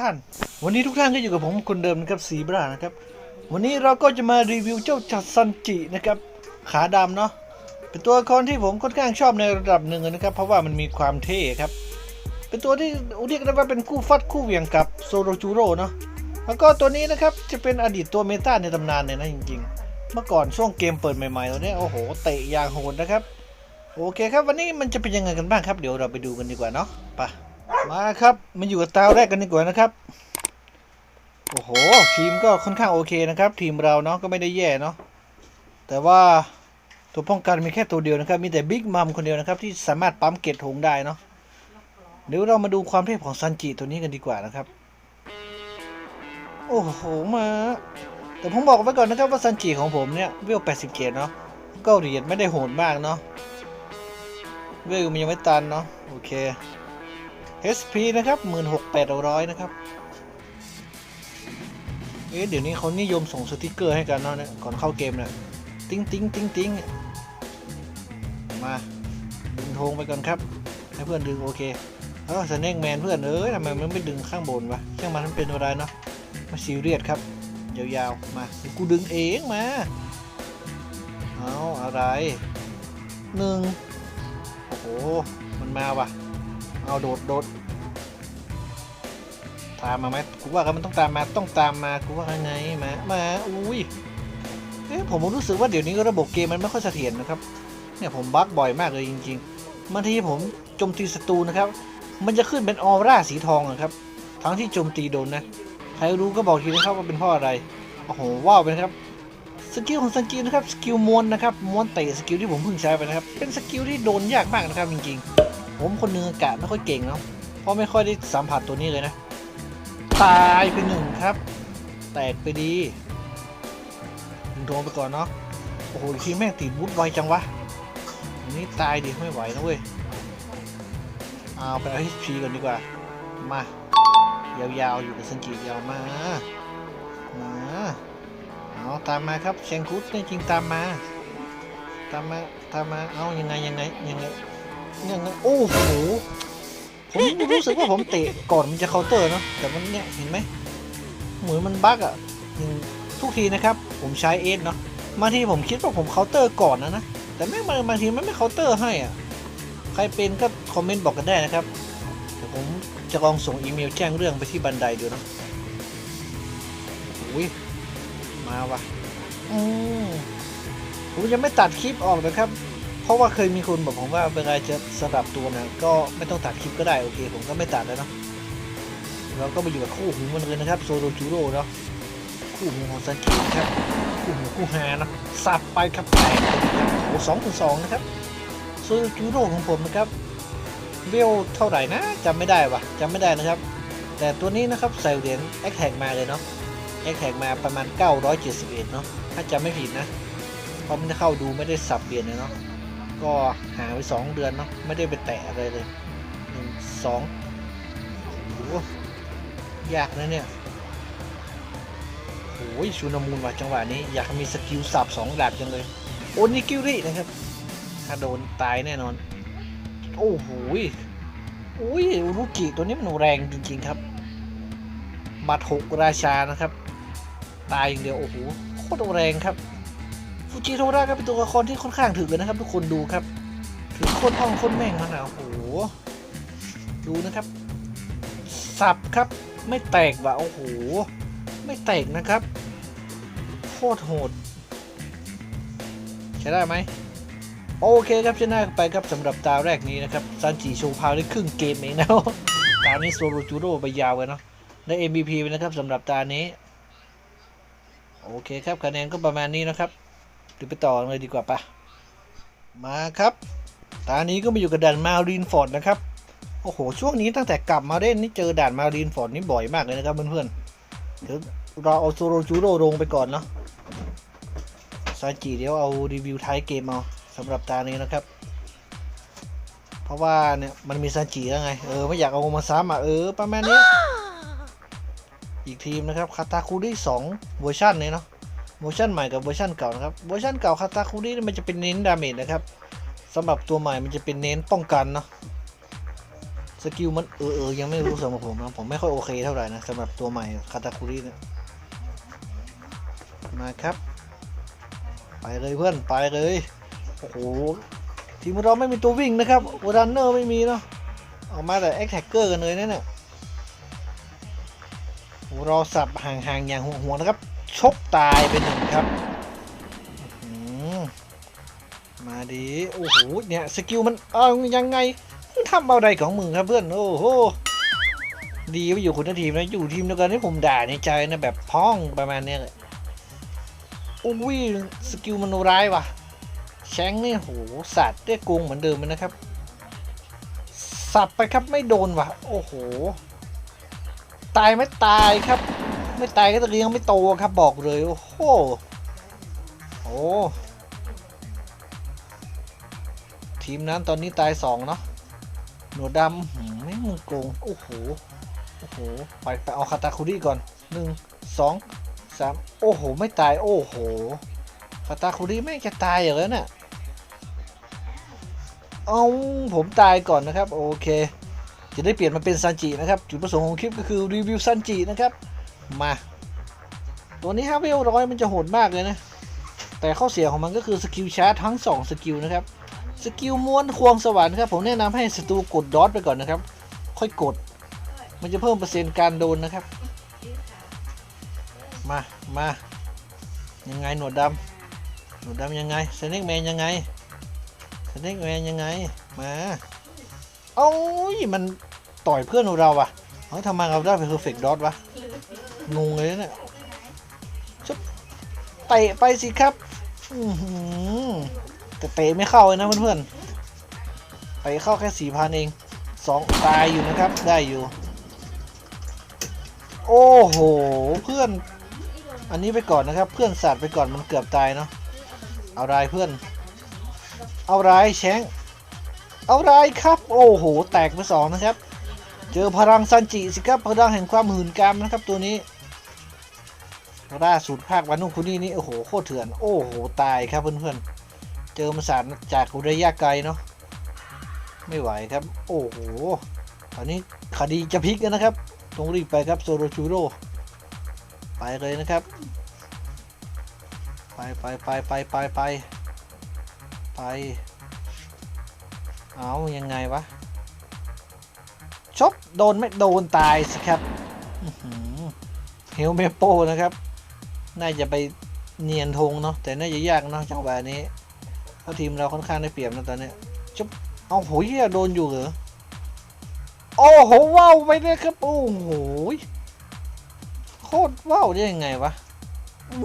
ท่าน วันนี้ทุกท่านก็อยู่กับผมคนเดิมนะครับสีบรานะครับ วันนี้เราก็จะมารีวิวเจ้าจัดซันจินะครับ ขาดำเนาะ เป็นตัวละครที่ผมค่อนข้างชอบในระดับหนึ่งนะครับ เพราะว่ามันมีความเท่ครับ เป็นตัวที่เรียกได้ว่าเป็นคู่ฟัดคู่เหวี่ยงกับโซโรจูโร่เนาะ แล้วก็ตัวนี้นะครับจะเป็นอดีตตัวเมตาในตำนานเลยนะจริง ๆ เมื่อก่อนช่วงเกมเปิดใหม่ๆตัวนี้โอ้โหเตะยางโหดนะครับ โอเคครับวันนี้มันจะเป็นยังไงกันบ้างครับ เดี๋ยวเราไปดูกันดีกว่าเนาะ ไป มาครับมาอยู่กับตาแรกกันดีกว่านะครับโอ้โหทีมก็ค่อนข้างโอเคนะครับ ทีมเราเนาะก็ไม่ได้แย่เนาะแต่ว่าตัวป้องกันมีแค่ตัวเดียวนะครับ มีแต่บิ๊กมัมคนเดียวนะครับ ที่สามารถปั๊มเกตหงได้เนาะเดี๋ยวเรามาดูความเทพของซันจิตัวนี้กันดีกว่านะครับ โอ้โหมาแต่ผมบอกไว้ก่อนนะครับว่าซันจิของผมเนี่ยเวล80เกตเนาะก็เหรียญไม่ได้โหดมากเนาะเวลมันยังไม่ตันเนาะโอเค HP นะครับ 16,800 นะครับ เอ๊ะ เดี๋ยวนี้เขานิยมส่งสติกเกอร์ให้กันเนาะเนี่ยก่อนเข้าเกมเนี่ยติ้งติ้งติ้งติ้งมาดึงธงไปก่อนครับ ให้เพื่อนดึงโอเค แล้วสแน็กแมนเพื่อนเอ้ยทำไมมันไม่ดึงข้างบนวะช่างมันมันเป็นอะไรเนาะมาซีเรียสครับ ยาวๆ มาดูดึงเองมา เอาอะไรหนึ่งโอ้โห มันมาว่ะ เอาโดดโดดตามมาไหมกูว่ากันมันต้องตามมาต้องตามมากูว่าไงมามาอุ้ยเอ๊ะผมรู้สึกว่าเดี๋ยวนี้ระบบเกมมันไม่ค่อยเสถียรนะครับเนี่ยผมบั๊กบ่อยมากเลยจริงๆบางทีผมโจมตีศัตรูนะครับ มันจะขึ้นเป็นออร่าสีทองอะครับ ทั้งที่โจมตีโดนนะใครรู้ก็บอกทีนะครับว่าเป็นเพราะอะไรโอ้โหว้าวไปนะครับสกิลของซันจินะครับสกิลม้วนนะครับม้วนเตะสกิลที่ผมเพิ่งใช้ไปนะครับเป็นสกิลที่โดนยากมากนะครับจริงๆ ผมคนนึงอากาศไม่ค่อยเก่งเนาะเพราะไม่ค่อยได้สัมผัสตัวนี้เลยนะ ตายไปหนึ่งครับ แตกไปดีดึงโดนไปก่อนเนาะโอ้โหทีแม่งติดบูทไวจังวะอันนี้ตายดิไม่ไหวนะเว้ยเอาไปเอา HP ก่อนดีกว่า มายาวๆอยู่กับซันจิยาวมามาเอาตามมาครับเชงคุดนี่จริงตามมา ตามมาตามมาเอายังไงยังไงยังไง ยังไงโอ้โหผมรู้สึกว่าผมเตะก่อนมันจะเคาน์เตอร์เนาะแต่มันเนี่ยเห็นไหมเหมือนมันบั๊กอะอย่างทุกทีนะครับ ผมใช้เอสเนาะบางทีผมคิดว่าผมเคาน์เตอร์ก่อนนะนะแต่แม่งบางทีมันไม่เคาน์เตอร์ให้อะใครเป็นก็คอมเมนต์บอกกันได้นะครับเดี๋ยวผมจะลองส่งอีเมลแจ้งเรื่องไปที่บันไดดูเนาะโอ้ยมาว่ะอืมผมยังไม่ตัดคลิปออกนะครับ เพราะว่าเคยมีคนบอกผมว่าเวลาจะสลับตัวนะก็ไม่ต้องตัดคลิปก็ได้โอเค ผมก็ไม่ตัดแล้วเนาะเราก็มาอยู่กับคู่หูมันเลยนะครับโซโลจูโร่เนาะคู่หูของซันจินะครับคู่หูคู่ฮาเนาะสับไปครับแตกเลยนะครับโอ้สองต่อสองนะครับโซโลจูโร่ของผมนะครับเวลเท่าไหร่นะจำไม่ได้วะจำไม่ได้นะครับ แต่ตัวนี้นะครับใส่เหรียญแอคแท็กมาเลยเนาะแอคแท็กมาประมาณ 971 เนาะถ้าจำไม่ผิดนะเพราะไม่ได้เข้าดูไม่ได้สับเปลี่ยนเลยเนาะ ก็หาไป2เดือนเนาะไม่ได้ไปแตะอะไรเลยหนึ่งสองโหยากนะเนี่ยโอ้ยชูนามูลว่ะจังหวะนี้อยากมีสกิลสับสองดาบจังเลยโอนิกิรินะครับ ถ้าโดนตายแน่นอน โอ้โหอุ้ยอุรุกิตัวนี้มันแรงจริงๆครับบัตรหกราชานะครับ ตายอย่างเดียวโอ้โหโคตรแรงครับ ฟูจิโทระครับเป็นตัวละครที่ค่อนข้างถึกเลยนะครับ ทุกคนดูครับถึงโคตรพ่องโคตรแม่งมันอะโอ้โหดูนะครับ สับครับ ไม่แตกว่ะโอ้โห ไม่แตกนะครับโคตรโหด ใช้ได้ไหมโอเคครับชนะไปครับสำหรับตาแรกนี้นะครับซันจิโชพาวได้ครึ่งเกมเองนะตานี้โซโรจูโร่ไปยาวเลยเนาะได้ MVP ไปนะครับสำหรับตานี้ โอเคครับคะแนนก็ประมาณนี้นะครับ เดี๋ยวไปต่อเลยดีกว่าปะมาครับตานี้ก็มาอยู่กับด่านมารีนฟอร์ดนะครับ โอ้โห ช่วงนี้ตั้งแต่กลับมาเล่นนี่เจอด่านมารีนฟอร์ดนี่บ่อยมากเลยนะครับเพื่อนๆเดี๋ยวเราเอาโซโรจูโร่ลงไปก่อนเนาะซาจิเดี๋ยวเอารีวิวท้ายเกมเอาสำหรับตานี้นะครับ เพราะว่าเนี่ยมันมีซาจิแล้วไง เออไม่อยากเอามาซ้ำอะเออประมาณนี้ อีกทีมนะครับคาตาคุริสองเวอร์ชันเนี่ยเนาะ เวอร์ชันใหม่กับเวอร์ชันเก่านะครับ เวอร์ชันเก่าคาตาคุริมันจะเป็นเน้นดาเมจนะครับสำหรับตัวใหม่มันจะเป็นเน้นป้องกันเนาะสกิลมันเออเออยังไม่รู้สำหรับผมนะผมไม่ค่อยโอเคเท่าไหร่นะสำหรับตัวใหม่คาตาคุริเนี่ยมาครับ ไปเลยเพื่อนไปเลยโอ้โหทีมเราไม่มีตัววิ่งนะครับรันเนอร์ไม่มีเนาะออกมาแต่แอคแท็กเกอร์กันเลยนั่นน่ะโอ้โหเราสับห่างๆอย่างห่วงๆนะครับ ชกตายไปหนึ่งครับมาดีโอ้โหเนี่ยสกิลมันเอายังไงทำเอะไรของมึงครับเพื่อน โอ้โหดีไปอยู่คนละทีมนะอยู่ทีมเดียวกันที่ผมด่าในใจนะแบบพ้องประมาณเนี้ยเลยโอ้ยสกิลมันร้ายว่ะแชงนี่โหสัตว์ได้โกงเหมือนเดิมเลยนะครับ สับไปครับไม่โดนว่ะ โอ้โห ตายไม่ตายครับ ไม่ตายก็ตะเลียงไม่โตครับบอกเลย โอ้โหโอ้ทีมนั้นตอนนี้ตายสองเนาะหนวดดำหืมไม่มึงโกงโอ้โหโอ้โหไปไปเอาคาตาคุริก่อนหนึ่งสองสามโอ้โห ไม่ตายโอ้โหคาตาคุริไม่จะตายอย่างนั้นน่ะเอาผมตายก่อนนะครับ โอเค จะได้เปลี่ยนมาเป็นซันจินะครับ จุดประสงค์ของคลิปก็คือรีวิวซันจินะครับ มา ตัวนี้ฮาเวลร้อยมันจะโหดมากเลยนะ แต่ข้อเสียของมันก็คือสกิลชาร์จทั้ง 2 สกิลนะครับ สกิลม้วนควงสวรรค์ครับ ผมแนะนำให้ศัตรูกดดอทไปก่อนนะครับ ค่อยกด มันจะเพิ่มเปอร์เซ็นต์การโดนนะครับ มามายังไงหนวดดำหนวดดำยังไงสเน็กแมนยังไงสเน็กแมนยังไง มาเอ้ยมันต่อยเพื่อนเราอะเฮ้ยทำไมเราได้เป็นเพอร์เฟกต์ดอทวะ งงเลยนะเนี่ยชุบเตะไปสิครับอือหือแต่เตะไม่เข้าเลยนะเพื่อนๆไปเข้าแค่สี่พันเองสองตายอยู่นะครับ ได้อยู่ โอ้โห เพื่อน อันนี้ไปก่อนนะครับ เพื่อนสัตว์ไปก่อนมันเกือบตายเนาะเอาไรเพื่อน เอาไรแชงเอาไรครับ โอ้โห แตกไปสองนะครับ เจอพลังซันจิสิครับพลังแห่งความหื่นกามนะครับตัวนี้ ล่าสุดภาควันนุ่งคุนี่นี่โอ้โหโคตรเถื่อน โอ้โหตายครับเพื่อนๆ เจอมาสารจากระยะไกลเนาะไม่ไหวครับ โอ้โหตอนนี้คดีจะพลิกแล้วนะครับต้องรีบไปครับโซโรชูโรไปเลยนะครับ ไปไปไปไปไปไปไปเอายังไงวะชกโดนไม่โดนตายสิครับเฮลเมโปนะครับ น่าจะไปเนียนธงเนาะแต่น่าจะยากเนาะจังหวะนี้เพราะทีมเราค่อนข้างได้เปรียบนะตอนนี้จุ๊บเอาโหยเหี้ยโดนอยู่เหรอโอ้โหว้าวไปเลยครับโอ้โหโคตรว้าวได้ยังไงวะอื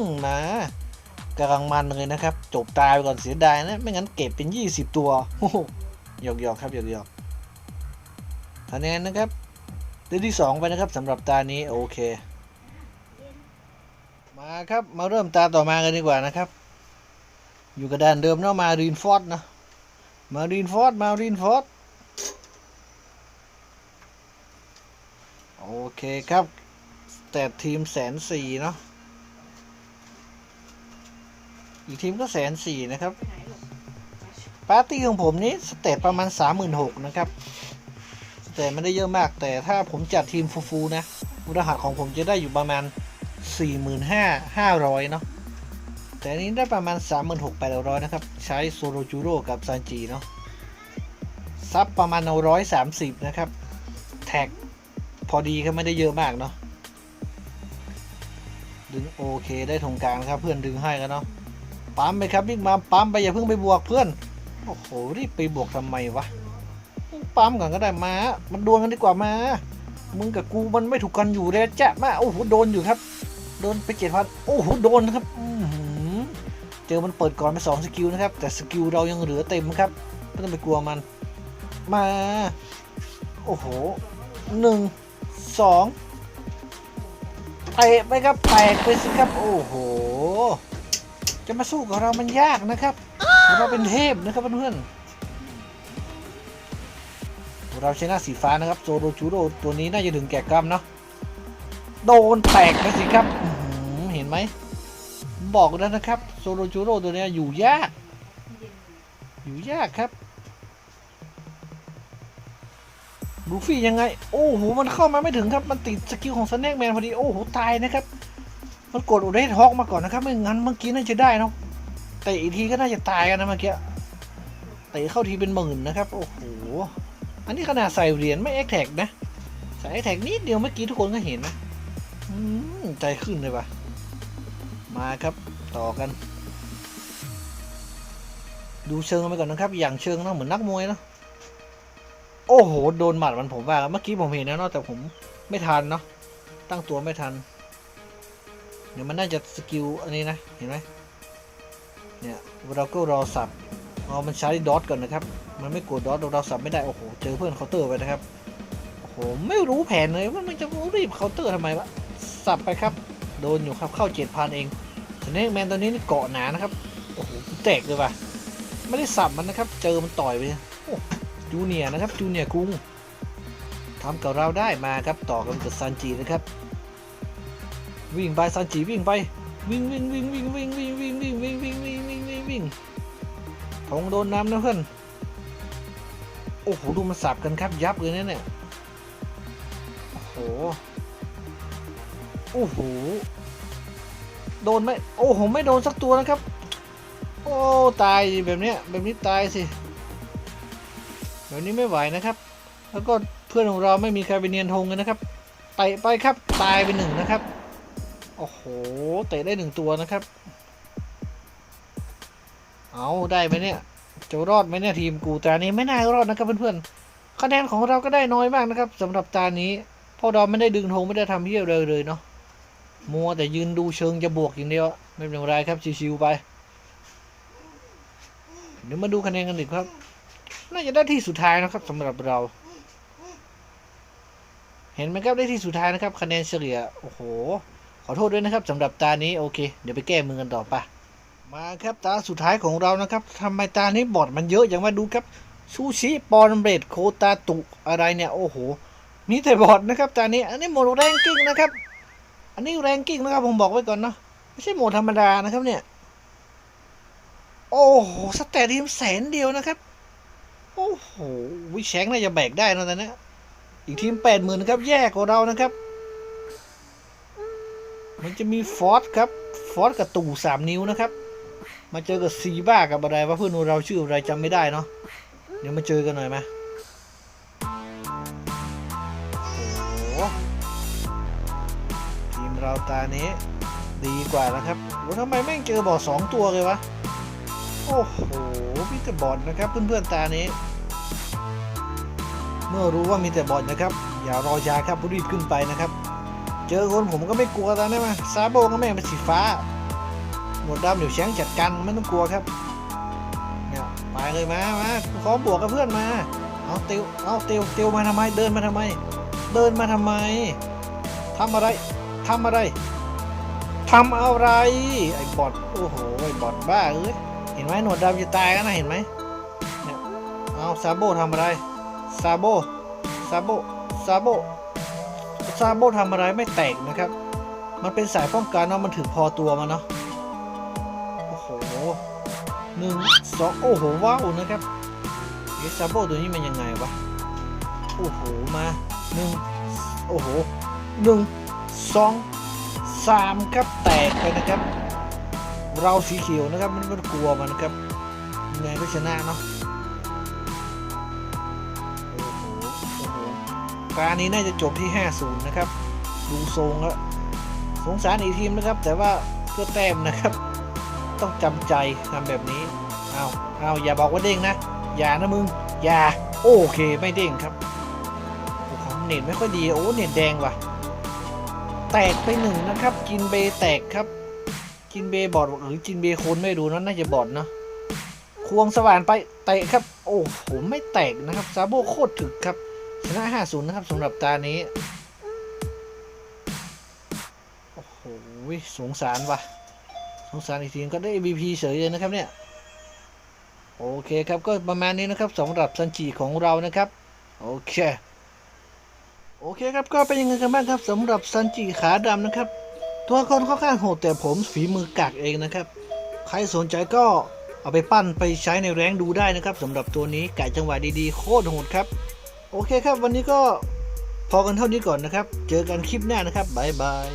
มมากำลังมันเลยนะครับ จบตายไปก่อนเสียดายนะ ไม่งั้นเก็บเป็น20ตัวโอ้โหยอกหยอกครับหยอกหยอกคะแนนนะครับได้ที่2ไปนะครับสำหรับตานี้โอเค มาครับ มาเริ่มตาต่อมากันดีกว่านะครับ อยู่กับด้านเดิมเนาะมารีนฟอร์ดนะมารีนฟอร์ดมารีนฟอร์ดโอเคครับ แต่ทีมแสนสี่เนาะอีกทีมก็แสนสี่นะครับ ปาร์ตี้ของผมนี้สเตตประมาณ36,000นหกนะครับสเตตไม่ได้เยอะมากแต่ถ้าผมจัดทีมฟูๆนะรหัสของผมจะได้อยู่ประมาณ 45,500 เนาะแต่อันนี้ได้ประมาณ 36,800 นะครับ ใช้โซโรจูโร่กับซันจิเนาะซับประมาณ 130 นะครับ แท็กพอดีก็ไม่ได้เยอะมากเนาะดึงโอเคได้ตรงกลางนะครับเพื่อนดึงให้กันเนาะปั๊มไปครับวิ่งมาปั๊มไปอย่าเพิ่งไปบวกเพื่อนโอ้โหรีบไปบวกทำไมวะปั๊มก่อนก็ได้มา มันดวลกันดีกว่ามา มึงกับกูมันไม่ถูกกันอยู่เลยจ้ะมาโอ้โหโดนอยู่ครับ โดนไปเจ็ดพันโอ้โหโดนนะครับเจอมันเปิดก่อนไปสองสกิลนะครับ แต่สกิลเรายังเหลือเต็มครับไม่ต้องไปกลัวมัน มา โอ้โหหนึ่งสองเตะไปครับแตกไปสิครับ โอ้โห จะมาสู้กับเรามันยากนะครับ เราเป็นเทพนะครับเพื่อนเราชนะสีฟ้านะครับ โซโรจูโรตัวนี้น่าจะถึงแก่กรรมเนาะโดนแตกไปสิครับ นไหมบอกแล้วนะครับโซโรจูโร่ตัวเนี้ยอยู่ยาก อยู่ยากครับลูฟี่ยังไง โอ้โหมันเข้ามาไม่ถึงครับมันติดสกิลของสแน็คแมนพอดีโอ้โหตายนะครับ มันกดอุดให้ทอกมาก่อนนะครับ ไม่งั้นเมื่อกี้น่าจะได้เนาะแต่อีกทีก็น่าจะตายกันนะเมื่อกี้เตะเข้าทีเป็นหมื่นนะครับ โอ้โหอันนี้ขนาดใส่เหรียญไม่แอคแท็กนะ ใส่แอคแท็กนิดเดียวเมื่อกี้ทุกคนก็เห็นนะอืมใจขึ้นเลยว่ะ มาครับต่อกัน ดูเชิงกันไปก่อนนะครับ อย่างเชิงเนาะเหมือนนักมวยเนาะโอ้โหโดนหมัดมันผมว่าเมื่อกี้ผมเห็นนะเนาะแต่ผมไม่ทันเนาะตั้งตัวไม่ทัน เดี๋ยวมันน่าจะสกิลอันนี้นะเห็นไหมเนี่ยเราก็รอสับเอามันใช้ดอทก่อนนะครับ มันไม่กดดอทเราสับไม่ได้โอ้โหเจอเพื่อนเคาน์เตอร์ไปนะครับโอ้โหไม่รู้แผนเลยว่ามันจะรีบเคาน์เตอร์ทำไมวะสับไปครับ โดนอยู่ครับเข้าเจ็ดพันเอง สเนกแมนตัวนี้นี่เกาะหนานะครับ โอ้โหแตกเลยว่ะ ไม่ได้สับมันนะครับ เจอมันต่อยไปจูเนียนะครับจูเนียร์กุ้งทำกับเราได้มาครับต่อกันกับซันจินะครับ วิ่งไปซันจิวิ่งไป วิ่งวิ่งวิ่งวิ่งวิ่งวิ่งวิ่งวิ่งวิ่งวิ่งวิ่งวิ่งวิ่งวิ่งทงโดนน้ำนะเพื่อนโอ้โหดูมันสับกันครับยับเลยนะเนี่ยโอ้โหโอ้โห โดนไหมโอ้โหไม่โดนสักตัวนะครับ โอ้ตายแบบเนี้ยแบบนี้ตายสิแบบนี้ไม่ไหวนะครับ แล้วก็เพื่อนของเราไม่มีใครไปเนียนธงกันนะครับไปไปครับตายไปหนึ่งนะครับโอ้โหเตะได้หนึ่งตัวนะครับ เอาได้ไหมเนี่ยจะรอดไหมเนี่ยทีมกูตานี้ไม่น่ารอดนะครับเพื่อนๆคะแนนของเราก็ได้น้อยมากนะครับสำหรับตานี้พราะเราไม่ได้ดึงธงไม่ได้ทำเพี้ยเลยเลยเนาะ มัวแต่ยืนดูเชิงจะบวกอย่างเดียว ไม่เป็นไรครับชิวๆไป เดี๋ยวมาดูคะแนนกันอีกครับ น่าจะได้ที่สุดท้ายนะครับสำหรับเรา เห็นไหมครับได้ที่สุดท้ายนะครับ คะแนนเฉลี่ยโอ้โห ขอโทษด้วยนะครับสำหรับตานี้โอเค เดี๋ยวไปแก้มือกันต่อไปะมาครับตาสุดท้ายของเรานะครับทำไมตานี้บอดมันเยอะอย่างมาดูครับซูชิปอนเบรดโคตาตุอะไรเนี่ยโอ้โหมีแต่บอดนะครับตานี้อันนี้โหมดแรงกิ้งนะครับ อันนี้แรงกิ้งนะครับผมบอกไว้ก่อนเนาะไม่ใช่โหมดธรรมดานะครับเนี่ย โอ้โหสแตทีมแสนเดียวนะครับ โอ้โหวิแชงน่าจะแบกได้นะตอนนี้อีกทีมแปดหมื่นนะครับ แย่กว่าเรานะครับ มันจะมีฟอสครับ ฟอสกับตู่สามนิ้วนะครับ มาเจอกับซีบ้ากับอะไรว่าเพื่อนเราชื่ออะไรจำไม่ได้เนาะเดี๋ยวมาเจอกันหน่อยไหม เราตานี้ดีกว่านะครับโอ้ทำไมแม่งเจอบอดสองตัวเลยวะ โอ้โหมีแต่บอดนะครับ เพื่อนๆตานี้ เมื่อรู้ว่ามีแต่บอดนะครับ อย่ารอช้าครับรีบขึ้นไปนะครับ เจอคนผมก็ไม่กลัวตอนนี้มซาโบก็แม่งเป็นสีฟ้าหนวดดำเดี๋ยวแช้งจัดการไม่ต้องกลัวครับเนี่ยไปเลยมามาขอบวกกับเพื่อนมา เอาเตียวเอาเตียวเตียวมาทำไมเดินมาทำไม เดินมาทำไมทำอะไร ทำอะไรทำอะไร ไอ้บอดโอ้โหไอ้บอดบ้าเอ้ยเห็นไหมหนวดดำจะตายกันนะเห็นไหมเนี่ยเอาซาโบทำอะไรซาโบซาโบซาโบซาโบทำอะไรไม่แตกนะครับ มันเป็นสายป้องกันเนาะมันถึงพอตัวมันเนาะโอ้โหหนึ่งสองโอ้โหว้าวนะครับเอะซาโบตัวนี้มันยังไงวะโอ้โหมาหนึ่งโอ้โหหนึ่ง สองสามครับแตกไปนะครับ เราสีเขียวนะครับมันมันกลัวมันนะครับยังไงก็ชนะเนาะโอ้โหโอ้โหการนี้น่าจะจบที่ 5-0 นะครับ ดูทรงแล้วสงสารอีกทีมนะครับ แต่ว่าเพื่อแต้มนะครับ ต้องจำใจทำแบบนี้เอาเอาอย่าบอกว่าเด้งนะ อย่านะมึง อย่า โอเคไม่เด้งครับโอ้โหเน็ตไม่ค่อยดี โอ้เน็ตแดงว่ะ แตกไปหนึ่งนะครับ กินเบยแตกครับ กินเบยบอดหรือกินเบยโคนไม่รู้นะน่าจะบอดเนาะควงสว่านไปเตะครับ โอ้โหไม่แตกนะครับซาโบโคตรถึกครับชนะ5-0นะครับสำหรับตานี้โอ้โหสงสารว่ะสงสารอีกทีก็ได้ MVP เฉยเลยนะครับเนี่ยโอเคครับก็ประมาณนี้นะครับสำหรับซันจิของเรานะครับ โอเค โอเคครับก็เป็นยังไงกันบ้างครับสำหรับซันจิขาดำนะครับ ตัวคนค่อนข้างโหดแต่ผมฝีมือกากเองนะครับ ใครสนใจก็เอาไปปั้นไปใช้ในแรงดูได้นะครับสำหรับตัวนี้ไก่จังหวะดีๆโคตรโหดครับ โอเคครับ วันนี้ก็พอกันเท่านี้ก่อนนะครับ เจอกันคลิปหน้านะครับบ๊ายบาย